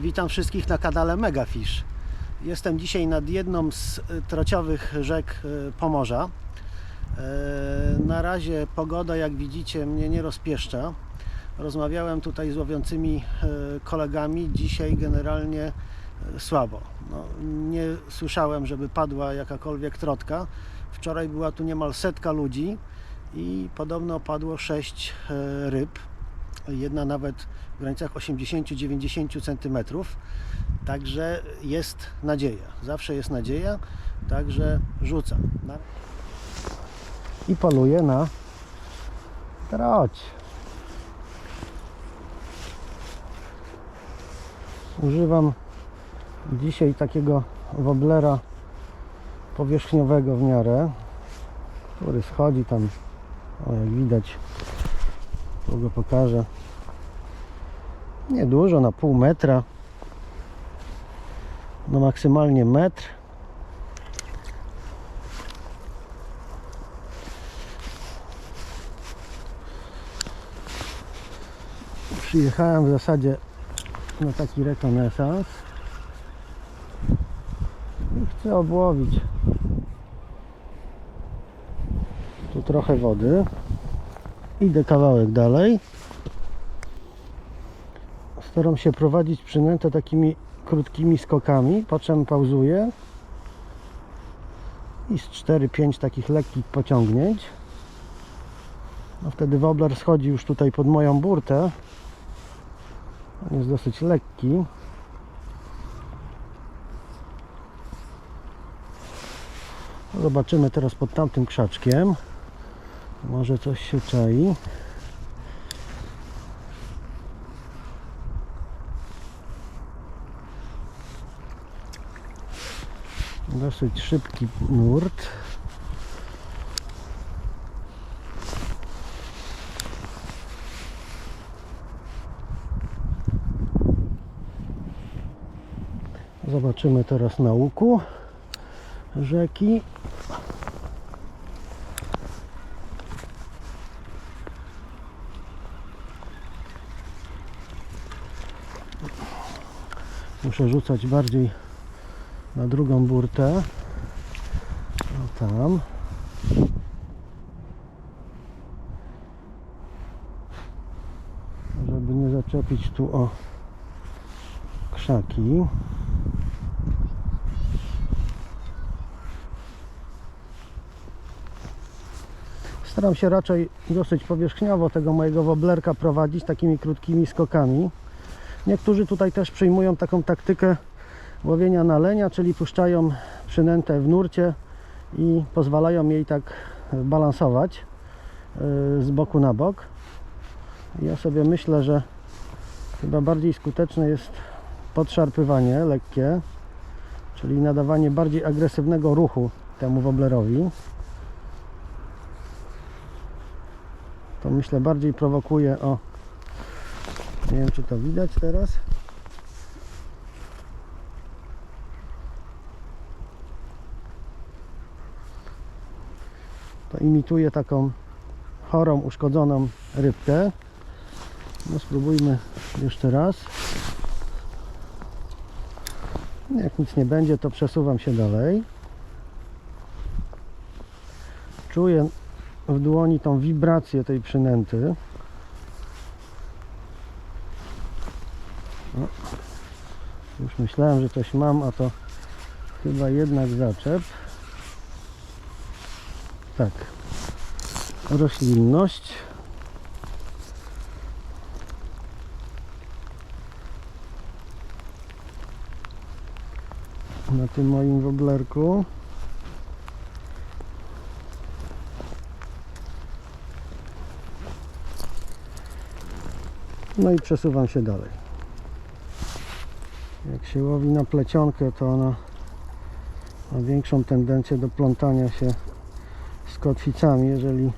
Witam wszystkich na kanale Megafish. Jestem dzisiaj nad jedną z y, trociowych rzek y, Pomorza. E, Na razie pogoda, jak widzicie, mnie nie rozpieszcza. Rozmawiałem tutaj z łowiącymi kolegami. Dzisiaj generalnie słabo. No, nie słyszałem, żeby padła jakakolwiek trotka. Wczoraj była tu niemal setka ludzi i podobno padło sześć e, ryb jedna nawet w granicach 80-90 cm. Także jest nadzieja. Zawsze jest nadzieja, także rzucam. Na- I poluję na troć. Używam dzisiaj takiego woblera powierzchniowego w miarę, który schodzi tam, o jak widać, tu go pokażę. Niedużo, na pół metra. No maksymalnie metr. Przyjechałem w zasadzie na taki rekonesans i chcę obłowić tu trochę wody idę kawałek dalej. Staram się prowadzić przynętę takimi krótkimi skokami. Po czym pauzuję. I z 4-5 takich lekkich pociągnięć. No wtedy wobbler schodzi już tutaj pod moją burtę. On jest dosyć lekki. Zobaczymy teraz pod tamtym krzaczkiem może coś się czai. Dosyć szybki nurt. Zobaczymy teraz na łuku rzeki. Muszę rzucać bardziej na drugą burtę. O tam. Żeby nie zaczepić tu o krzaki. Staram się raczej dosyć powierzchniowo tego mojego woblerka prowadzić takimi krótkimi skokami. Niektórzy tutaj też przyjmują taką taktykę łowienia na lenia, czyli puszczają przynętę w nurcie i pozwalają jej tak balansować yy, z boku na bok. Ja sobie myślę, że chyba bardziej skuteczne jest podszarpywanie lekkie, czyli nadawanie bardziej agresywnego ruchu temu woblerowi. To myślę bardziej prowokuje o nie wiem, czy to widać teraz. To imituje taką chorą, uszkodzoną rybkę. No spróbujmy jeszcze raz. Jak nic nie będzie, to przesuwam się dalej. Czuję w dłoni tą wibrację tej przynęty. Już myślałem, że coś mam, a to chyba jednak zaczep. Tak. Roślinność. Na tym moim woblerku. No i przesuwam się dalej. Jak się łowi na plecionkę, to ona ma większą tendencję do plątania się z kotwicami, jeżeli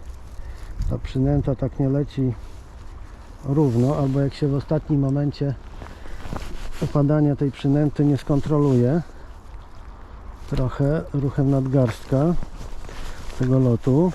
ta przynęta tak nie leci równo, albo jak się w ostatnim momencie opadania tej przynęty nie skontroluje trochę ruchem nadgarstka tego lotu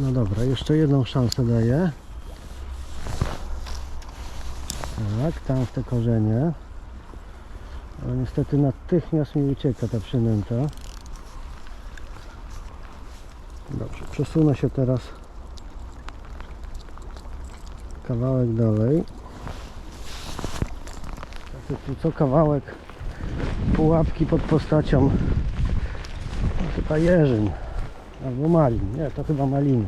No dobra, jeszcze jedną szansę daję. Tak, tam w te korzenie. Ale niestety natychmiast mi ucieka ta przynęta. Dobrze, przesunę się teraz kawałek dalej. Znaczy tu co kawałek pułapki pod postacią chyba jeżyn albo malin. Nie, to chyba maliny.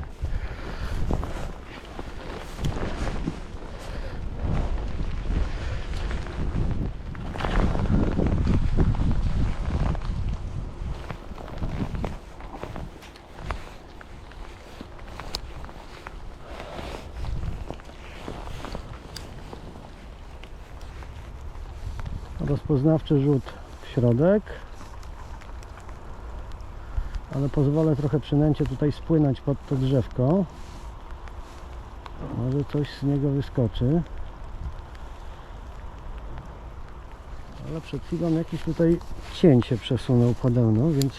rozpoznawczy rzut w środek ale pozwolę trochę przynęcie tutaj spłynąć pod to drzewko. Może coś z niego wyskoczy. Ale przed chwilą jakiś tutaj się przesunął pode mną więc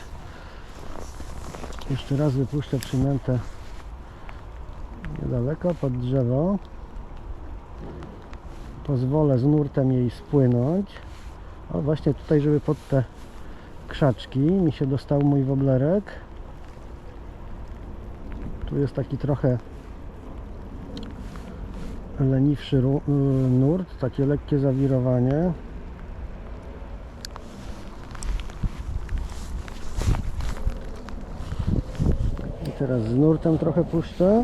jeszcze raz wypuszczę przynętę niedaleko pod drzewo. Pozwolę z nurtem jej spłynąć. O właśnie tutaj, żeby pod te krzaczki mi się dostał mój woblerek. Tu jest taki trochę leniwszy y, nurt, takie lekkie zawirowanie. I teraz z nurtem trochę puszczę.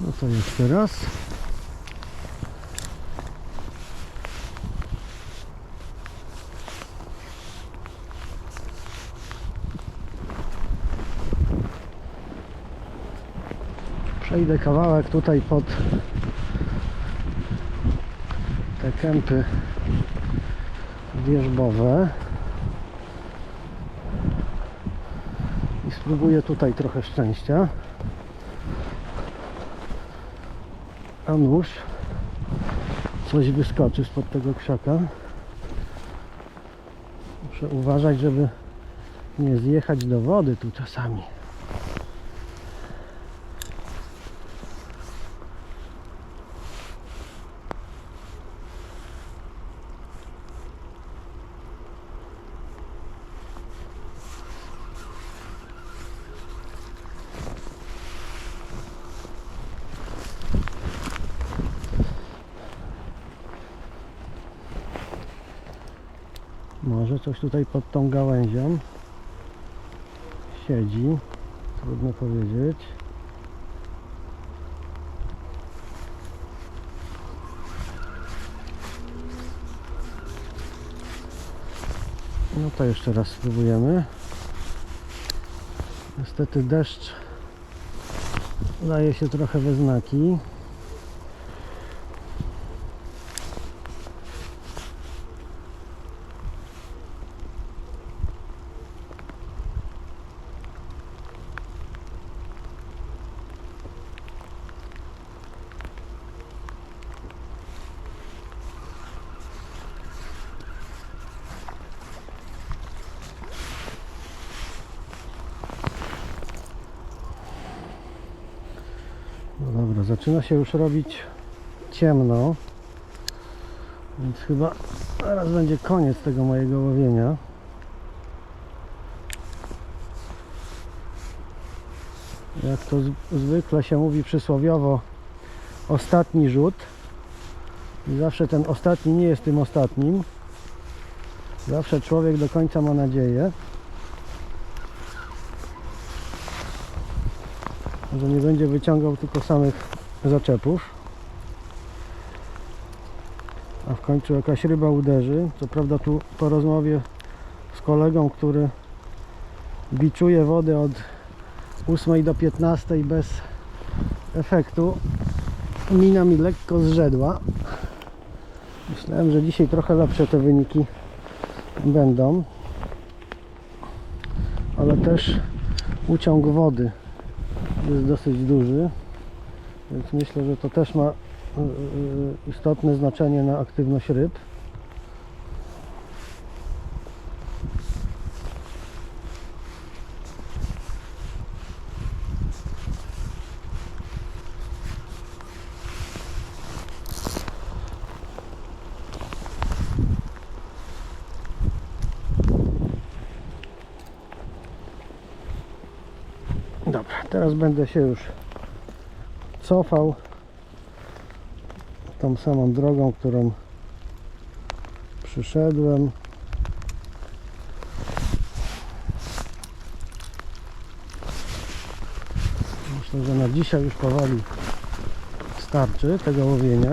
No to jeszcze raz. Przejdę kawałek tutaj pod te kępy wierzbowe i spróbuję tutaj trochę szczęścia. A nóż coś wyskoczy spod tego krzaka. Muszę uważać, żeby nie zjechać do wody tu czasami. Może coś tutaj pod tą gałęzią siedzi. Trudno powiedzieć. No to jeszcze raz spróbujemy. Niestety deszcz daje się trochę we znaki. No dobra, zaczyna się już robić ciemno. Więc chyba zaraz będzie koniec tego mojego łowienia. Jak to zwykle się mówi przysłowiowo, ostatni rzut. I zawsze ten ostatni nie jest tym ostatnim. Zawsze człowiek do końca ma nadzieję. Że nie będzie wyciągał tylko samych zaczepów. A w końcu jakaś ryba uderzy. Co prawda tu po rozmowie z kolegą, który biczuje wodę od 8 do 15 bez efektu mina mi lekko zrzedła. Myślałem, że dzisiaj trochę lepsze te wyniki będą ale też uciąg wody jest dosyć duży, więc myślę, że to też ma y, y, istotne znaczenie na aktywność ryb. Dobra, teraz będę się już cofał tą samą drogą, którą przyszedłem. Myślę, że na dzisiaj już powoli starczy tego łowienia.